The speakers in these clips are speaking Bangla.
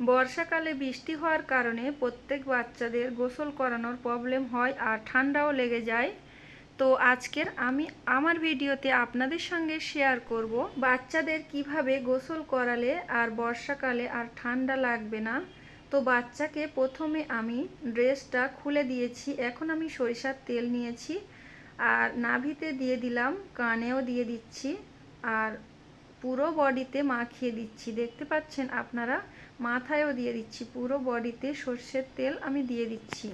বর্ষাকালে বৃষ্টি হওয়ার কারণে প্রত্যেক বাচ্চাদের গোসল করানোর প্রবলেম হয় আর ঠান্ডাও লেগে যায়। তো আজকের আমি আমার ভিডিওতে আপনাদের সঙ্গে শেয়ার করব বাচ্চাদের কীভাবে গোসল করালে আর বর্ষাকালে আর ঠান্ডা লাগবে না। তো বাচ্চাকে প্রথমে আমি ড্রেসটা খুলে দিয়েছি, এখন আমি সরিষার তেল নিয়েছি। আর নাভিতে দিয়ে দিলাম, কানেও দিয়ে দিচ্ছি। আর পুরো বডিতে মাখিয়ে দিচ্ছি। দেখতে পাচ্ছেন আপনারা? মাথায়ও দিয়ে দিচ্ছি। পুরো বডিতে সর্ষের তেল আমি দিয়ে দিচ্ছি।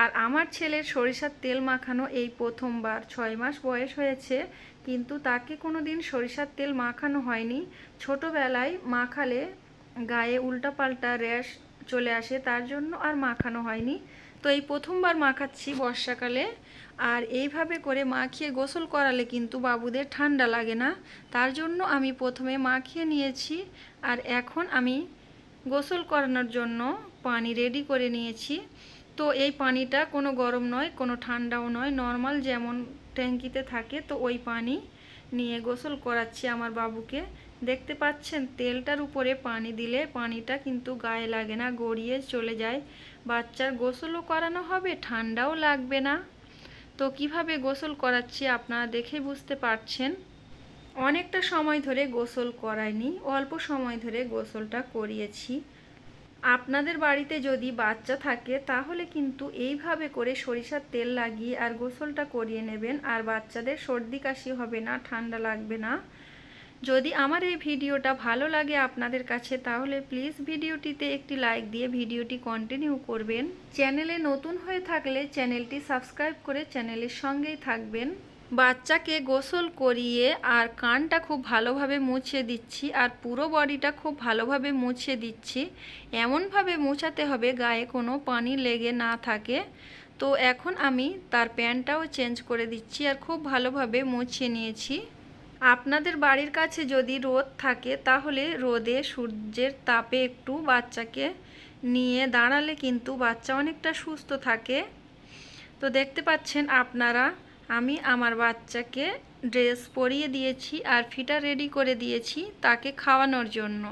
আর আমার ছেলের সরিষার তেল মাখানো এই প্রথমবার। ছয় মাস বয়স হয়েছে, কিন্তু তাকে কোনো দিন সরিষার তেল মাখানো হয়নি। ছোটোবেলায় মাখালে গায়ে উল্টাপাল্টা র্যাশ চলে আসে, তার জন্য আর মাখানো হয়নি। তো এই প্রথমবার মাখাচ্ছি বর্ষাকালে। আর এইভাবে করে মাখিয়ে গোসল করালে কিন্তু বাবুদের ঠান্ডা লাগে না। তার জন্য আমি প্রথমে মাখিয়ে নিয়েছি আর এখন আমি গোসল করানোর জন্য পানি রেডি করে নিয়েছি। তো এই পানিটা কোনো গরম নয়, কোনো ঠান্ডাও নয়, নর্মাল যেমন ট্যাঙ্কিতে থাকে তো ওই পানি নিয়ে গোসল করাচ্ছি আমার বাবুকে। দেখতে পাচ্ছেন, তেলটার উপরে পানি দিলে পানিটা কিন্তু গায়ে লাগে না, গড়িয়ে চলে যায়। বাচ্চার গোসলও করানো হবে, ঠান্ডাও লাগবে না। তো কীভাবে গোসল করাচ্ছি আপনারা দেখে বুঝতে পারছেন। অনেকটা সময় ধরে গোসল করায়নি অল্প সময় ধরে গোসলটা করিয়েছি। আপনাদের বাড়িতে যদি বাচ্চা থাকে, তাহলে কিন্তু এইভাবে করে সরিষার তেল লাগিয়ে আর গোসলটা করিয়ে নেবেন। আর বাচ্চাদের সর্দি কাশি হবে না, ঠান্ডা লাগবে না। যদি আমার এই ভিডিওটা ভালো লাগে আপনাদের কাছে, তাহলে প্লিজ ভিডিওটিতে একটি লাইক দিয়ে ভিডিওটি কন্টিনিউ করবেন। চ্যানেলে নতুন হয়ে থাকলে চ্যানেলটি সাবস্ক্রাইব করে চ্যানেলের সঙ্গেই থাকবেন। বাচ্চাকে গোসল করিয়ে আর কানটা খুব ভালোভাবে মুছে দিচ্ছি আর পুরো বডিটা খুব ভালোভাবে মুছে দিচ্ছি। এমনভাবে মুছাতে হবে গায়ে কোনো পানি লেগে না থাকে। তো এখন আমি তার প্যান্টটাও চেঞ্জ করে দিচ্ছি আর খুব ভালোভাবে মুছিয়ে নিয়েছি। আপনাদের বাড়ির কাছে যদি রোদ থাকে তাহলে রোদে সূর্যের তাপে একটু বাচ্চাকে নিয়ে দাঁড়ালে কিন্তু বাচ্চা অনেকটা সুস্থ থাকে। তো দেখতে পাচ্ছেন আপনারা আমি আমার বাচ্চাকে ড্রেস পরিয়ে দিয়েছি আর ফিটা রেডি করে দিয়েছি তাকে খাওয়ানোর জন্য।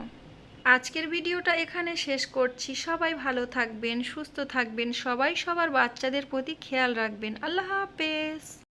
আজকের ভিডিওটা এখানে শেষ করছি। সবাই ভালো থাকবেন, সুস্থ থাকবেন। সবাই সবার বাচ্চাদের প্রতি খেয়াল রাখবেন। আল্লাহ হাফেজ।